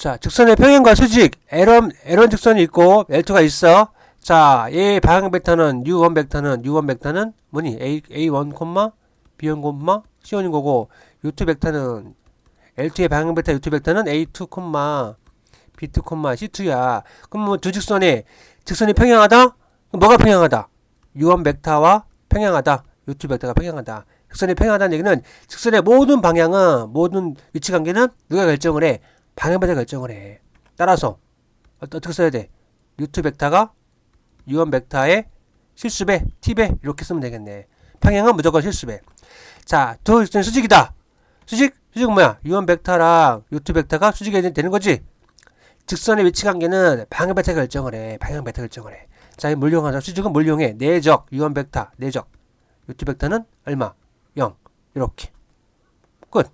자, 직선의 평행과 수직, L1, L1 직선이 있고, L2가 있어. 자, 얘 방향 벡터는, U1 벡터는, U1 벡터는 뭐니? A, A1, B1, C1인 거고, U2 벡터는, L2의 방향 벡터 U2 벡터는 A2, B2, C2야. 그럼 뭐 두 직선이, 직선이 평행하다? 뭐가 평행하다? U1 벡터와 평행하다. U2 벡터가 평행하다. 직선이 평행하다는 얘기는 직선의 모든 방향은, 모든 위치 관계는 누가 결정을 해? 방향배가 결정을 해. 따라서 어- 어떻게 써야 돼? U2 벡터가 U1 벡터의 실수배, t배 이렇게 쓰면 되겠네. 평행은 무조건 실수배. 자, 두 직선이 수직이다. 수직? 수직은 뭐야? U1 벡터랑 U2 벡터가 수직이 되는 거지. 직선의 위치 관계는 방향 베타 결정을 해. 방향 베타 결정을 해. 자, 이 물용하자. 수직은 물용해. 내적 U1 벡터 내적. U2 벡터는 얼마? 0. 이렇게. 끝.